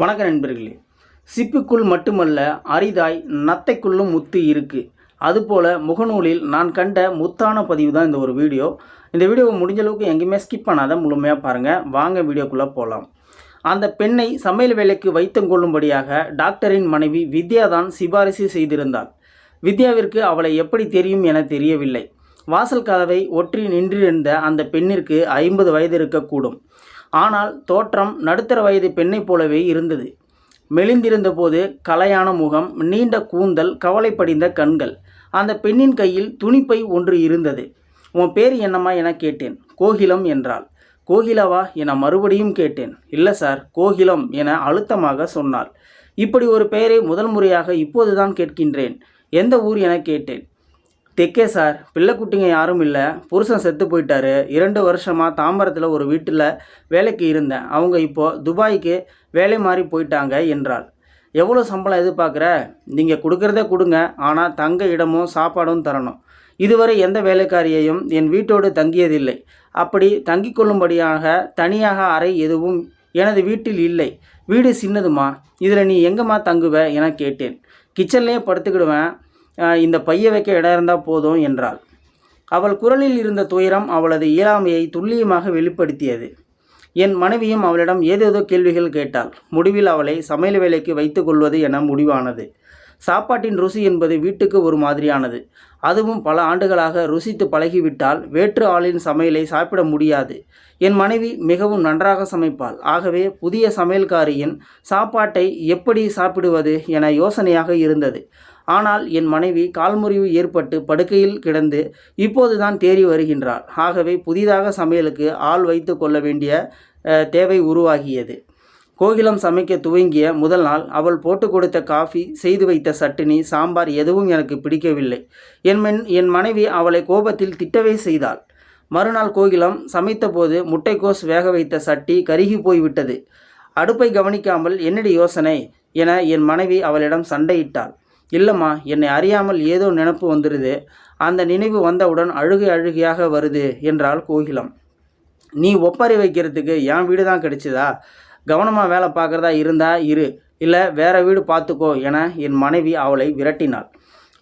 வணக்க நண்பர்களே. சிப்பிக்குள் மட்டுமல்ல அரிதாய் நத்தைக்குள்ளும் முத்து இருக்கு. அதுபோல் முகநூலில் நான் கண்ட முத்தான பதிவு தான் இந்த ஒரு வீடியோ. இந்த வீடியோவை முடிஞ்ச அளவுக்கு எங்கேயுமே ஸ்கிப் பண்ணாத முழுமையாக பாருங்கள் வாங்க வீடியோக்குள்ளே போகலாம் அந்த பெண்ணை சமையல் வேலைக்கு வைத்தங்கொள்ளும்படியாக டாக்டரின் மனைவி வித்யா தான் சிபாரிசு செய்திருந்தாள். வித்யாவிற்கு அவளை எப்படி தெரியும் என தெரியவில்லை. வாசல் கதவை ஒற்றி நின்றிருந்த அந்த பெண்ணிற்கு ஐம்பது வயது இருக்கக்கூடும். ஆனால் தோற்றம் நடுத்தர வயது பெண்ணைப் போலவே இருந்தது. மெலிந்திருந்த போது கலையான முகம் நீண்ட கூந்தல் கவலைப்படிந்த கண்கள். அந்த பெண்ணின் கையில் துணிப்பை ஒன்று இருந்தது. உன் பேர் என்னம்மா? என கேட்டேன். கோகிலம் என்றாள். கோகிலவா? என மறுபடியும் கேட்டேன். இல்லை சார் கோகிலம் என அழுத்தமாக சொன்னாள். இப்படி ஒரு பெயரை முதல் முறையாக இப்போதுதான் கேட்கின்றேன். எந்த ஊர்? என கேட்டேன். தெக்கே சார். பிள்ளைக்குட்டிங்க யாரும் இல்லை. புருஷன் செத்து போயிட்டாரு. இரண்டு வருஷமாக தாம்பரத்தில் ஒரு வீட்டில் வேலைக்கு இருந்தேன். அவங்க இப்போது துபாய்க்கு வேலை மாறி போயிட்டாங்க என்றாள். எவ்வளோ சம்பளம் எதிர்பார்க்குற? நீங்கள் கொடுக்குறதே கொடுங்க. ஆனால் தங்க இடமும் சாப்பாடும் தரணும். இதுவரை எந்த வேலைக்காரியையும் என் வீட்டோடு தங்கியதில்லை. அப்படி தங்கிக் கொள்ளும்படியாக தனியாக அறை எதுவும் எனது வீட்டில் இல்லை. வீடு சின்னதுமா? இதில் நீ எங்கம்மா தங்குவ? என கேட்டேன். கிச்சன்லேயே படுத்துக்கிடுவேன். இந்த பைய வைக்க இடம் இருந்தால் போதும் என்றாள். அவள் குரலில் இருந்த துயரம் அவளது இயலாமையை துல்லியமாக வெளிப்படுத்தியது. என் மனைவியும் அவளிடம் ஏதேதோ கேள்விகள் கேட்டாள். முடிவில் அவளை சமையல் வேலைக்கு வைத்து கொள்வது என முடிவானது. சாப்பாட்டின் ருசி என்பது வீட்டுக்கு ஒரு மாதிரியானது. அதுவும் பல ஆண்டுகளாக ருசித்து பழகிவிட்டால் வேற்று ஆளின் சமையலை சாப்பிட முடியாது. என் மனைவி மிகவும் நன்றாக சமைப்பாள். ஆகவே புதிய சமையல்காரியின் சாப்பாட்டை எப்படி சாப்பிடுவது என யோசனையாக இருந்தது. ஆனால் என் மனைவி கால்முறிவு ஏற்பட்டு படுக்கையில் கிடந்து இப்போதுதான் தேறி வருகின்றாள். ஆகவே புதிதாக சமையலுக்கு ஆள் வைத்து கொள்ள வேண்டிய தேவை உருவாகியது. கோகிலம் சமைக்க துவங்கிய முதல் நாள் அவள் போட்டு கொடுத்த காஃபி செய்து வைத்த சட்டினி சாம்பார் எதுவும் எனக்கு பிடிக்கவில்லை. என் மென் என் மனைவி அவளை கோபத்தில் திட்டவே செய்தாள். மறுநாள் கோகிலம் சமைத்தபோது முட்டைக்கோஸ் வேக வைத்த சட்டி கருகி போய்விட்டது. அடுப்பை கவனிக்காமல் என்னடி யோசனை? என என் மனைவி அவளிடம் சண்டையிட்டாள். இல்லைம்மா என்னை அறியாமல் ஏதோ நினப்பு வந்துடுது அந்த நினைவு வந்தவுடன் அழுகை அழுகையாக வருது என்றாள் கோகிலம். நீ ஒப்பாரி வைக்கிறதுக்கு என் வீடு தான் கிடைச்சதா? கவனமாக வேலை பார்க்குறதா இருந்தா இரு. இல்லை வேற வீடு பார்த்துக்கோ என என் மனைவி அவளை விரட்டினாள்.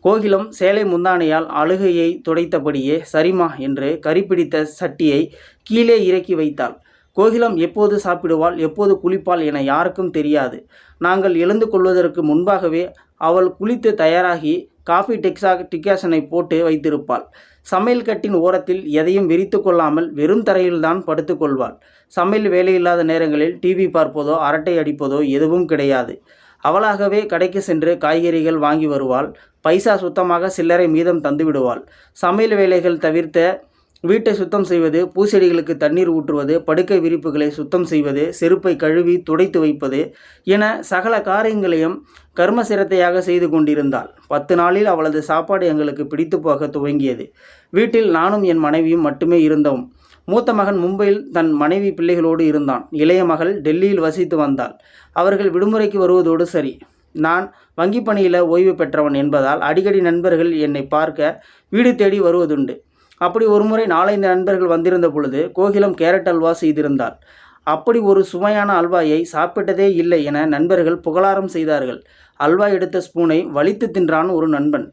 கோகிலம் சேலை முந்தானையால் அழுகையை துடைத்தபடியே சரிம்மா என்று கரிப்பிடித்த சட்டியை கீழே இறக்கி வைத்தாள். கோகிலம் எப்போது சாப்பிடுவாள் எப்போது குளிப்பாள் என யாருக்கும் தெரியாது. நாங்கள் எழுந்து கொள்வதற்கு முன்பாகவே அவள் குளித்து தயாராகி காஃபி டெக்ஸா டிகாஷனை போட்டு வைத்திருப்பாள். சமையல் கட்டின் ஓரத்தில் எதையும் விரித்து கொள்ளாமல் வெறும் தரையில்தான் படுத்துக்கொள்வாள் சமையல் வேலையில்லாத நேரங்களில் டிவி பார்ப்பதோ அரட்டை அடிப்பதோ எதுவும் கிடையாது. அவளாகவே கடைக்கு சென்று காய்கறிகள் வாங்கி வருவாள். பைசா சுத்தமாக சில்லறை மீதம் தந்துவிடுவாள். சமையல் வேலைகள் தவிர்த்த வீட்டை சுத்தம் செய்வது பூச்செடிகளுக்கு தண்ணீர் ஊற்றுவது படுக்கை விரிப்புகளை சுத்தம் செய்வது செருப்பை கழுவி துடைத்து வைப்பது என சகல காரியங்களையும் கர்ம சிரத்தையாக செய்து கொண்டிருந்தாள். பத்து நாளில் அவளது சாப்பாடு எங்களுக்கு பிடித்து போக துவங்கியது. வீட்டில் நானும் என் மனைவியும் மட்டுமே இருந்தோம். மூத்த மகன் மும்பையில் தன் மனைவி பிள்ளைகளோடு இருந்தான். இளைய மகள் டெல்லியில் வசித்து வந்தாள். அவர்கள் விடுமுறைக்கு வருவதோடு சரி. நான் வங்கி பணியில் ஓய்வு பெற்றவன் என்பதால் அடிக்கடி நண்பர்கள் என்னை பார்க்க வீடு தேடி வருவதுண்டு. அப்படி ஒருமுறை நாலைந்து நண்பர்கள் வந்திருந்த பொழுது கோகிலம் கேரட் அல்வா செய்திருந்தாள். அப்படி ஒரு சுவையான அல்வாயை சாப்பிட்டதே இல்லை என நண்பர்கள் புகழாரம் செய்தார்கள். அல்வா எடுத்த ஸ்பூனை வலித்து தின்றான் ஒரு நண்பன்.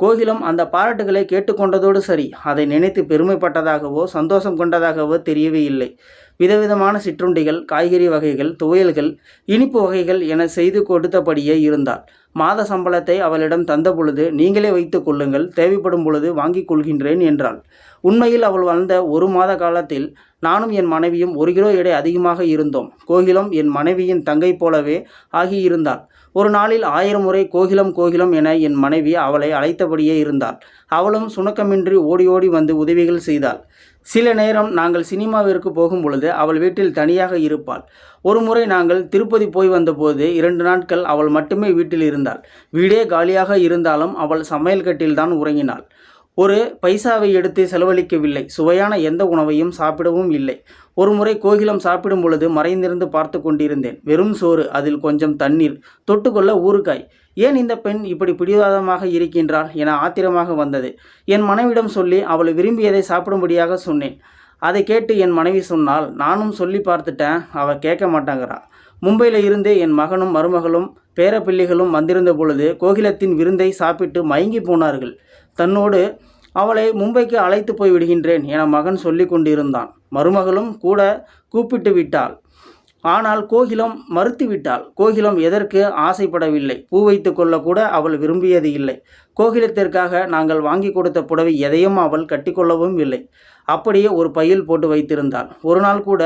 கோகிலம் அந்த பாராட்டுகளை கேட்டுக்கொண்டதோடு சரி அதை நினைத்து பெருமைப்பட்டதாகவோ சந்தோஷம் கொண்டதாகவோ தெரியவே இல்லை. விதவிதமான சிற்றுண்டிகள் காய்கறி வகைகள் துவையல்கள் இனிப்பு வகைகள் என செய்து கொடுத்தபடியே இருந்தாள். மாத சம்பளத்தை அவளிடம் தந்த பொழுது நீங்களே வைத்து கொள்ளுங்கள் தேவைப்படும் பொழுது வாங்கிக் கொள்கின்றேன் என்றாள். உண்மையில் அவள் வாழ்ந்த ஒரு மாத காலத்தில் நானும் என் மனைவியும் ஒரு கிலோ எடை அதிகமாக இருந்தோம். கோகிலம் என் மனைவியின் தங்கை போலவே ஆகியிருந்தாள். ஒரு நாளில் ஆயிரம் முறை கோகிலம் கோகிலம் என என் மனைவி அவளை அழைத்தபடியே இருந்தாள். அவளும் சுணக்கமின்றி ஓடி ஓடி வந்து உதவிகள் செய்தாள். சில நேரம் நாங்கள் சினிமாவிற்கு போகும் பொழுது அவள் வீட்டில் தனியாக இருப்பாள். ஒரு முறை நாங்கள் திருப்பதி போய் வந்தபோது இரண்டு நாட்கள் அவள் மட்டுமே வீட்டில் இருந்தாள். வீடே காலியாக இருந்தாலும் அவள் சமையல் கட்டில்தான் உறங்கினாள். ஒரு பைசாவை எடுத்து செலவழிக்கவில்லை. சுவையான எந்த உணவையும் சாப்பிடவும் இல்லை. ஒரு முறை கோகிலம் சாப்பிடும் பொழுது மறைந்திருந்து பார்த்து கொண்டிருந்தேன். வெறும் சோறு அதில் கொஞ்சம் தண்ணீர் தொட்டுக்கொள்ள ஊறுகாய். ஏன் இந்த பெண் இப்படி பிடிவாதமாக இருக்கின்றாள் என ஆத்திரமாக வந்தது. என் மனைவிடம் சொல்லி அவள் விரும்பியதை சாப்பிடும்படியாக சொன்னேன். அதை கேட்டு என் மனைவி சொன்னால் நானும் சொல்லி பார்த்துட்டேன். அவள் கேட்க மாட்டாங்கிறா. மும்பையில் இருந்து என் மகனும் மருமகளும் பேரப்பிள்ளைகளும் வந்திருந்த பொழுது கோகிலத்தின் விருந்தை சாப்பிட்டு மயங்கி போனார்கள். தன்னோடு அவளை மும்பைக்கு அழைத்து போய் விடுகின்றேன் என மகன் சொல்லி கொண்டிருந்தான். மருமகளும் கூட கூப்பிட்டு விட்டாள். ஆனால் கோகிலம் மறுத்து விட்டாள். கோகிலம் எதற்கு ஆசைப்படவில்லை. பூ வைத்து கொள்ளக்கூட அவள் விரும்பியது இல்லை. கோகிலத்திற்காக நாங்கள் வாங்கி கொடுத்த புடவை எதையும் அவள் கட்டிக்கொள்ளவும் இல்லை. அப்படியே ஒரு பையில் போட்டு வைத்திருந்தாள். ஒரு நாள் கூட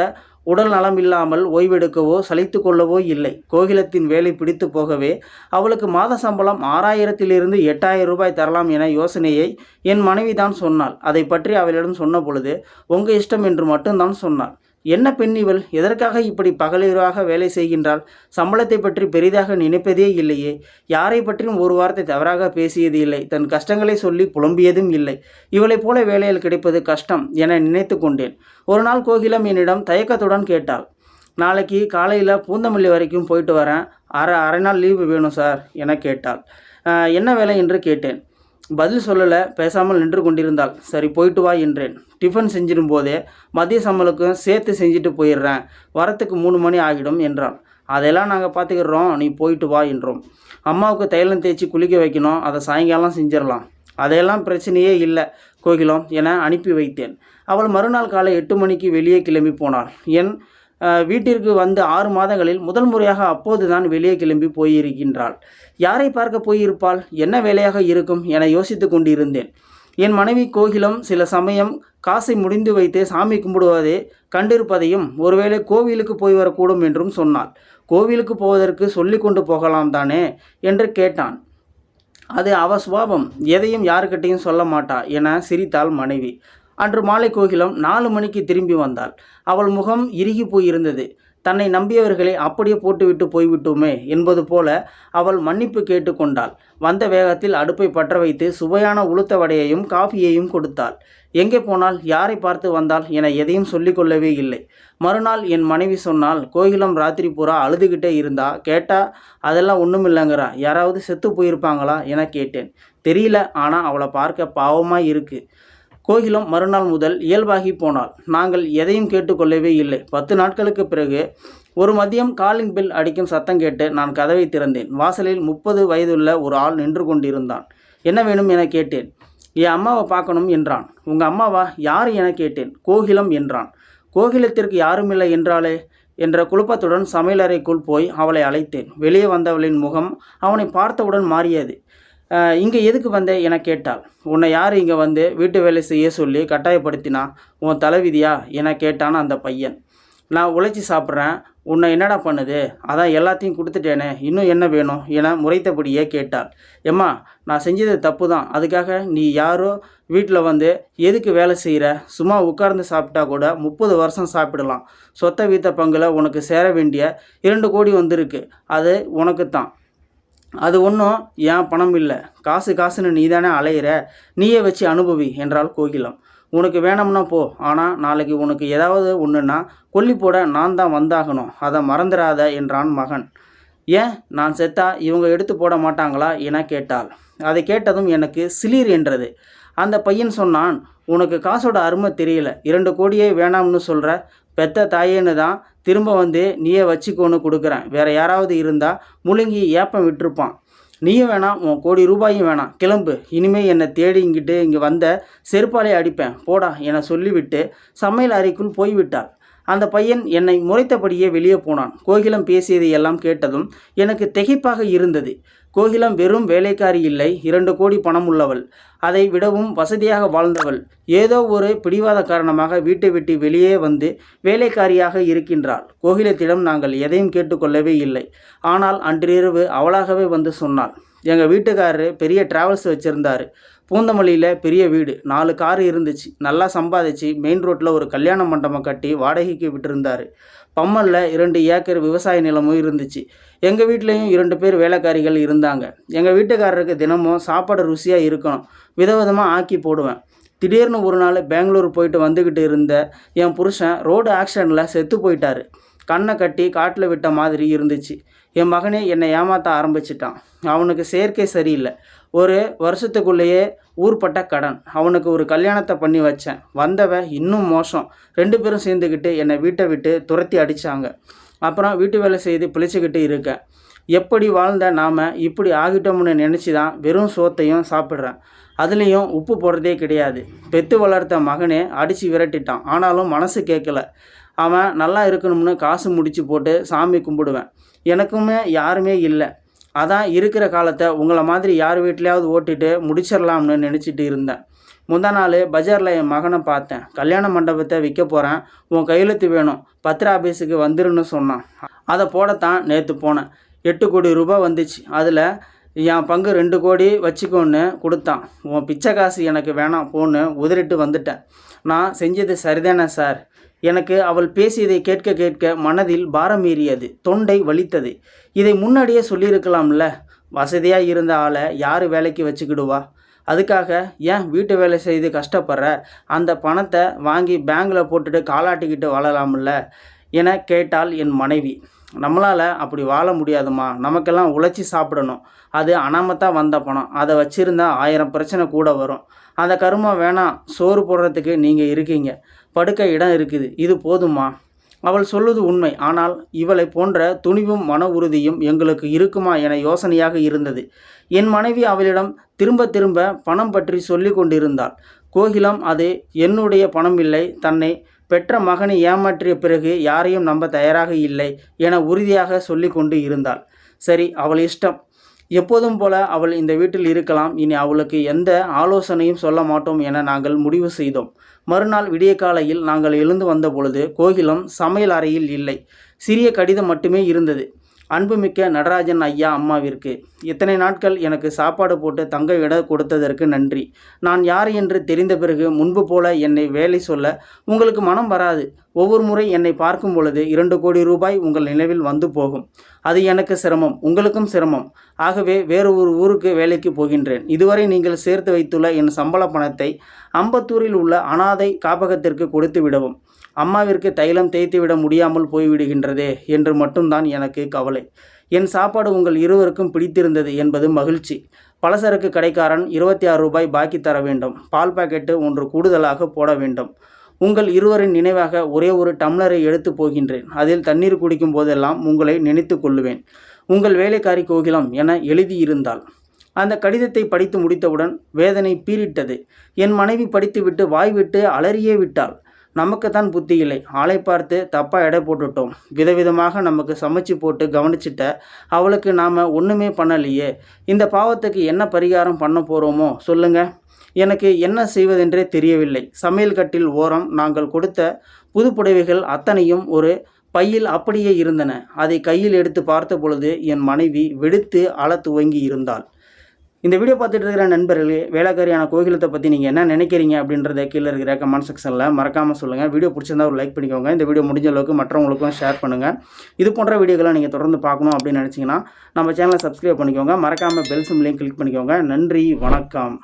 உடல் நலம் இல்லாமல் ஓய்வெடுக்கவோ சலித்து கொள்ளவோ இல்லை. கோகிலத்தின் வேலை பிடித்து போகவே அவளுக்கு மாத சம்பளம் ஆறாயிரத்திலிருந்து எட்டாயிரம் ரூபாய் தரலாம் என யோசனையை என் மனைவி தான் சொன்னாள். அதை பற்றி அவளிடம் சொன்ன பொழுது உங்கள் இஷ்டம் என்று மட்டும்தான் சொன்னாள். என்ன பெண் இவள்? எதற்காக இப்படி பகலிரவாக வேலை செய்கின்றாள்? சம்பளத்தை பற்றி பெரிதாக நினைப்பதே இல்லையே. யாரை பற்றியும் ஒரு வார்த்தை தவறாக பேசியது இல்லை. தன் கஷ்டங்களை சொல்லி புலம்பியதும் இல்லை. இவளைப் போல வேலையில் கிடைப்பது கஷ்டம் என நினைத்து கொண்டேன். ஒரு நாள் கோகிலம் என்னிடம் தயக்கத்துடன் கேட்டாள். நாளைக்கு காலையில் பூந்தமல்லி வரைக்கும் போயிட்டு வரேன். அரை அரை நாள் லீவு வேணும் சார் என கேட்டாள். என்ன வேலை? என்று கேட்டேன். பதில் சொல்லலை. பேசாமல் நின்று கொண்டிருந்தாள். சரி போயிட்டு வா என்றேன். டிஃபன் செஞ்சிடும் போதே மதிய சம்பளுக்கும் சேர்த்து செஞ்சுட்டு போயிடுறேன். வரத்துக்கு மூணு மணி ஆகிடும் என்றாள் அதெல்லாம் நாங்கள் பார்த்துக்கிறோம் நீ போயிட்டு வா என்றோம். அம்மாவுக்கு தைலம் தேய்ச்சி குளிக்க வைக்கணும். அதை சாயங்காலம் செஞ்சிடலாம். அதையெல்லாம் பிரச்சனையே இல்லை கோகிலம் என அனுப்பி வைத்தேன். அவள் மறுநாள் காலை எட்டு மணிக்கு வெளியே கிளம்பி போனாள். என் வீட்டிற்கு வந்து ஆறு மாதங்களில் முதல் முறையாக அப்போது தான் வெளியே கிளம்பி போயிருக்கின்றாள். யாரை பார்க்க போயிருப்பாள்? என்ன வேலையாக இருக்கும்? என யோசித்து கொண்டிருந்தேன். என் மனைவி கோகிலம் சில சமயம் காசை முடிந்து வைத்து சாமி கும்பிடுவதை கண்டிருப்பதையும் ஒருவேளை கோவிலுக்கு போய் வரக்கூடும் என்றும் சொன்னாள். கோவிலுக்கு போவதற்கு சொல்லி கொண்டு போகலாம் தானே? என்று கேட்டான். அது அவ சுபாவம். எதையும் யாருக்கிட்டையும் சொல்ல மாட்டா என சிரித்தாள் மனைவி. அன்று மாலை கோகிலம் நாலு மணிக்கு திரும்பி வந்தாள். அவள் முகம் இறுகி போயிருந்தது. தன்னை நம்பியவர்களை அப்படியே போட்டுவிட்டு போய்விட்டோமே என்பது போல அவள் மன்னிப்பு கேட்டுக்கொண்டாள். வந்த வேகத்தில் அடுப்பை பற்ற வைத்து சுவையான உளுத்த வடையையும் காஃபியையும் கொடுத்தாள். எங்கே போனால்? யாரை பார்த்து வந்தாள் என எதையும் சொல்லிக்கொள்ளவே இல்லை. மறுநாள் என் மனைவி சொன்னால் கோகிலம் ராத்திரி பூரா அழுதுகிட்டே இருந்தா? கேட்டா? அதெல்லாம் ஒன்றும் இல்லைங்கிறா யாராவது செத்து போயிருப்பாங்களா? என கேட்டேன். தெரியல ஆனால் அவளை பார்க்க பாவமாக இருக்குது கோகிலம் மறுநாள் முதல் இயல்பாகி போனாள். நாங்கள் எதையும் கேட்டுக்கொள்ளவே இல்லை. பத்து நாட்களுக்கு பிறகு ஒரு மதியம் காலிங் பில் அடிக்கும் சத்தம் கேட்டு நான் கதவை திறந்தேன். வாசலில் முப்பது வயதுள்ள ஒரு ஆள் நின்று கொண்டிருந்தான். என்ன வேணும்? என கேட்டேன். என் அம்மாவை பார்க்கணும் என்றான். உங்கள் அம்மாவா? யார்? என கேட்டேன். கோகிலம் என்றான். கோகிலத்திற்கு யாருமில்லை என்றாலே என்ற குழப்பத்துடன் சமையலறைக்குள் போய் அவளை அழைத்தேன். வெளியே வந்தவளின் முகம் அவனை பார்த்தவுடன் மாறியது. இங்கே எதுக்கு வந்த? என கேட்டாள். உன்னை யார் இங்கே வந்து வீட்டு வேலை செய்ய சொல்லி கட்டாயப்படுத்தினா உன் தலைவிதியா? என கேட்டான் அந்த பையன். நான் உழைச்சி சாப்பிட்றேன். உன்னை என்னடா பண்ணுது? அதான் எல்லாத்தையும் கொடுத்துட்டேனே. இன்னும் என்ன வேணும்? என முறைத்தபடியே கேட்டாள். எம்மா நான் செஞ்சது தப்பு தான் அதுக்காக நீ யாரோ வீட்டில் வந்து எதுக்கு வேலை செய்கிற சும்மா உட்கார்ந்து சாப்பிட்டா கூட முப்பது வருஷம் சாப்பிடலாம். சொத்தை வீத்த பங்கில் உனக்கு சேர வேண்டிய இரண்டு கோடி வந்திருக்கு. அது உனக்கு தான் அது ஒன்றும் ஏன் பணம் இல்லை. காசு காசுன்னு நீ தானே அலையிற. நீயே வச்சு அனுபவி என்றால் கோகிலம். உனக்கு வேணும்னா போ. ஆனால் நாளைக்கு உனக்கு ஏதாவது ஒன்றுன்னா கொல்லி போட நான் தான் வந்தாகணும். அதை மறந்துடாத என்றான் மகன். ஏன்? நான் செத்தா இவங்க எடுத்து போட மாட்டாங்களா என கேட்டாள். அதை கேட்டதும் எனக்கு சிலிர் என்றது. அந்த பையன் சொன்னான் உனக்கு காசோட அருமை தெரியல. இரண்டு கோடியே வேணாம்னு சொல்கிற பெத்த தாயேன்னு தான் திரும்ப வந்து நீயே வச்சுக்கோன்னு கொடுக்குறேன். வேற யாராவது இருந்தால் முழுங்கி ஏப்பம் விட்டுருப்பான். நீயும் வேணாம் உன் கோடி ரூபாயும் வேணாம். கிளம்பு. இனிமேல் என்னை தேடி இங்கிட்டு இங்கே வந்த செருப்பாலே அடிப்பேன். போடா என சொல்லிவிட்டு சமையல் அறைக்குள் போய்விட்டாள். அந்த பையன் என்னை முறைத்தபடியே வெளியே போனான். கோகிலம் பேசியதை எல்லாம் கேட்டதும் எனக்கு திகைப்பாக இருந்தது. கோகிலம் வெறும் வேலைக்காரி இல்லை இரண்டு கோடி பணம் உள்ளவள். அதை விடவும் வசதியாக வாழ்ந்தவள். ஏதோ ஒரு பிடிவாத காரணமாக வீட்டை விட்டு வெளியே வந்து வேலைக்காரியாக இருக்கின்றாள். கோகிலத்திடம் நாங்கள் எதையும் கேட்டுக்கொள்ளவே இல்லை. ஆனால் அன்றிரவு அவளாகவே வந்து சொன்னாள். எங்கள் வீட்டுக்காரரு பெரிய டிராவல்ஸ் வச்சுருந்தாரு. பூந்தமல்லியில் பெரிய வீடு. நாலு கார் இருந்துச்சு. நல்லா சம்பாதிச்சு மெயின் ரோட்டில் ஒரு கல்யாண மண்டபம் கட்டி வாடகைக்கு விட்டுருந்தார். பம்மலில் இரண்டு ஏக்கர் விவசாய நிலமும் இருந்துச்சு. எங்கள் வீட்லேயும் இரண்டு பேர் வேலைக்காரிகள் இருந்தாங்க. எங்கள் வீட்டுக்காரருக்கு தினமும் சாப்பாடு ருசியாக இருக்கணும். விதவிதமாக ஆக்கி போடுவேன். திடீர்னு ஒரு நாள் பெங்களூர் போயிட்டு வந்துக்கிட்டு இருந்த என் புருஷன் ரோடு ஆக்சிடெண்ட்டில் செத்து போயிட்டாரு. கண்ணை கட்டி காட்டில் விட்ட மாதிரி இருந்துச்சு. என் மகனே என்னை ஏமாற்ற ஆரம்பிச்சிட்டான். அவனுக்கு செயற்கை சரியில்லை. ஒரு வருஷத்துக்குள்ளேயே ஊர்பட்ட கடன். அவனுக்கு ஒரு கல்யாணத்தை பண்ணி வச்சேன். வந்தவ இன்னும் மோசம். ரெண்டு பேரும் சேர்ந்துக்கிட்டு என்னை வீட்டை விட்டு துரத்தி அடித்தாங்க அப்புறம் வீட்டு வேலை செய்து பிழைச்சிக்கிட்டு இருக்கேன் எப்படி வாழ்ந்த நாம் இப்படி ஆகிட்டோம்னு நினச்சி தான் வெறும் சோத்தையும் சாப்பிட்றேன். அதுலேயும் உப்பு போடுறதே கிடையாது. பெத்து வளர்த்த மகனே அடித்து விரட்டிட்டான். ஆனாலும் மனசு கேட்கல. அவன் நல்லா இருக்கணும்னு காசு முடிச்சு போட்டு சாமி கும்பிடுவேன். எனக்குமே யாருமே இல்லை. அதான் இருக்கிற காலத்தை உங்களை மாதிரி யார் வீட்லேயாவது ஓட்டிட்டு முடிச்சிடலாம்னு நினச்சிட்டு இருந்தேன். முந்தா நாள் பஜாரில் என் மகனை பார்த்தேன். கல்யாண மண்டபத்தை விற்க போகிறேன் உன் கையெழுத்து வேணும். பத்திர ஆஃபீஸுக்கு வந்துருன்னு சொன்னான். அதை போடத்தான் நேற்று போனேன். எட்டு கோடி ரூபாய் வந்துச்சு. அதில் என் பங்கு ரெண்டு கோடி வச்சுக்கோன்னு கொடுத்தான். உன் பிச்சை காசு எனக்கு வேணாம். போன்னு உதறிட்டு வந்துட்டேன். நான் செஞ்சது சரிதானே சார்? எனக்கு அவள் பேசியதை கேட்க கேட்க மனதில் பாரம் ஏறியது தொண்டை வலித்தது. இதை முன்னாடியே சொல்லியிருக்கலாம்ல. வசதியாக இருந்த ஆளை யார் வேலைக்கு வச்சுக்கிடுவா? அதுக்காக ஏன் வீட்டு வேலை செய்து கஷ்டப்படுற? அந்த பணத்தை வாங்கி பேங்கில் போட்டுட்டு காலாட்டிக்கிட்டு வாழலாம்ல என கேட்டால் என் மனைவி. நம்மளால் அப்படி வாழ முடியாதுமா நமக்கெல்லாம் உழைச்சி சாப்பிடணும். அது அனாமத்தான் வந்த பணம். அதை வச்சுருந்தா ஆயிரம் பிரச்சனை கூட வரும். அந்த கருமா வேணாம். சோறு போடுறதுக்கு நீங்கள் இருக்கீங்க. படுக்க இடம் இருக்குது. இது போதுமா? அவள் சொல்வது உண்மை. ஆனால் இவளை போன்ற துணிவும் மன உறுதியும் எங்களுக்கு இருக்குமா என யோசனையாக இருந்தது. என் மனைவி அவளிடம் திரும்ப திரும்ப பணம் பற்றி சொல்லி கொண்டிருந்தாள். கோகிலம் அது என்னுடைய பணம் இல்லை. தன்னை பெற்ற மகனை ஏமாற்றிய பிறகு யாரையும் நம்ப தயாராக இல்லை என உறுதியாக சொல்லி கொண்டு இருந்தாள். சரி அவள் இஷ்டம். எப்போதும் போல அவள் இந்த வீட்டில் இருக்கலாம். இனி அவளுக்கு எந்த ஆலோசனையும் சொல்ல மாட்டோம் என நாங்கள் முடிவு செய்தோம். மறுநாள் விடிய காலையில் நாங்கள் எழுந்து வந்த பொழுது கோகிலம் சமையல் அறையில் இல்லை. சிறிய கடிதம் மட்டுமே இருந்தது. அன்புமிக்க நடராஜன் ஐயா அம்மாவிற்கு இத்தனை நாட்கள் எனக்கு சாப்பாடு போட்டு தங்க இட கொடுத்ததற்கு நன்றி. நான் யார் என்று தெரிந்த பிறகு முன்பு போல என்னை வேலை சொல்ல உங்களுக்கு மனம் வராது. ஒவ்வொரு முறை என்னை பார்க்கும் பொழுது இரண்டு கோடி ரூபாய் உங்கள் நினைவில் வந்து போகும். அது எனக்கு சிரமம் உங்களுக்கும் சிரமம். ஆகவே வேறு ஒரு ஊருக்கு வேலைக்கு போகின்றேன். இதுவரை நீங்கள் சேர்த்து வைத்துள்ள என் சம்பள பணத்தை அம்பத்தூரில் உள்ள அனாதை காப்பகத்திற்கு கொடுத்து விடவும். அம்மாவிற்கு தைலம் தேய்த்து விட முடியாமல் போய்விடுகின்றதே என்று மட்டும்தான் எனக்கு கவலை. என் சாப்பாடு உங்கள் இருவருக்கும் பிடித்திருந்தது என்பது மகிழ்ச்சி. பலசரக்கு கடைக்காரன் இருபத்தி ஆறு ரூபாய் பாக்கி தர வேண்டும். பால் பாக்கெட்டு ஒன்று கூடுதலாக போட வேண்டும். உங்கள் இருவரின் நினைவாக ஒரே ஒரு டம்ளரை எடுத்து போகின்றேன். அதில் தண்ணீர் குடிக்கும் போதெல்லாம் உங்களை நினைத்து கொள்ளுவேன். உங்கள் வேலைக்காரி கோகிலம் என எழுதியிருந்தாள். அந்த கடிதத்தை படித்து முடித்தவுடன் வேதனை பீரிட்டது என் மனைவி படித்துவிட்டு வாய்விட்டு அலறியே விட்டாள். நமக்குத்தான் புத்தி இல்லை ஆளை பார்த்து தப்பாக எடை போட்டுட்டோம். விதவிதமாக நமக்கு சமைச்சு போட்டு கவனிச்சிட்ட அவளுக்கு நாம் ஒன்றுமே பண்ணலையே. இந்த பாவத்துக்கு என்ன பரிகாரம் பண்ண போகிறோமோ சொல்லுங்கள் எனக்கு என்ன செய்வதென்றே தெரியவில்லை. சமையல் கட்டில் ஓரம் நாங்கள் கொடுத்த புது புடவைகள் அத்தனையும் ஒரு பையில் அப்படியே இருந்தன. அதை கையில் எடுத்து பார்த்த பொழுது என் மனைவி வெடித்து அழ துவங்கி இருந்தாள். இந்த வீடியோ பார்த்துட்டு இருக்கிற நண்பர்களே வேலைக்காரியான கோகிலத்தை பற்றி நீங்கள் என்ன நினைக்கிறீங்க அப்படின்றத கீழே இருக்கிற கமெண்ட் செக்ஷனில் மறக்காமல் சொல்லுங்கள் வீடியோ பிடிச்சிருந்தா ஒரு லைக் பண்ணிக்கோங்க. இந்த வீடியோ முடிஞ்ச அளவுக்கு மற்றவங்களுக்கும் ஷேர் பண்ணுங்கள் இது போன்ற வீடியோக்களை நீங்கள் தொடர்ந்து பார்க்கணும் அப்படின்னு நினச்சிங்கன்னா நம்ம சேனலை சப்ஸ்கிரைப் பண்ணிக்கோங்க. மறக்காமல் பெல் சிம்லையும் கிளிக் பண்ணிக்கோங்க. நன்றி வணக்கம்.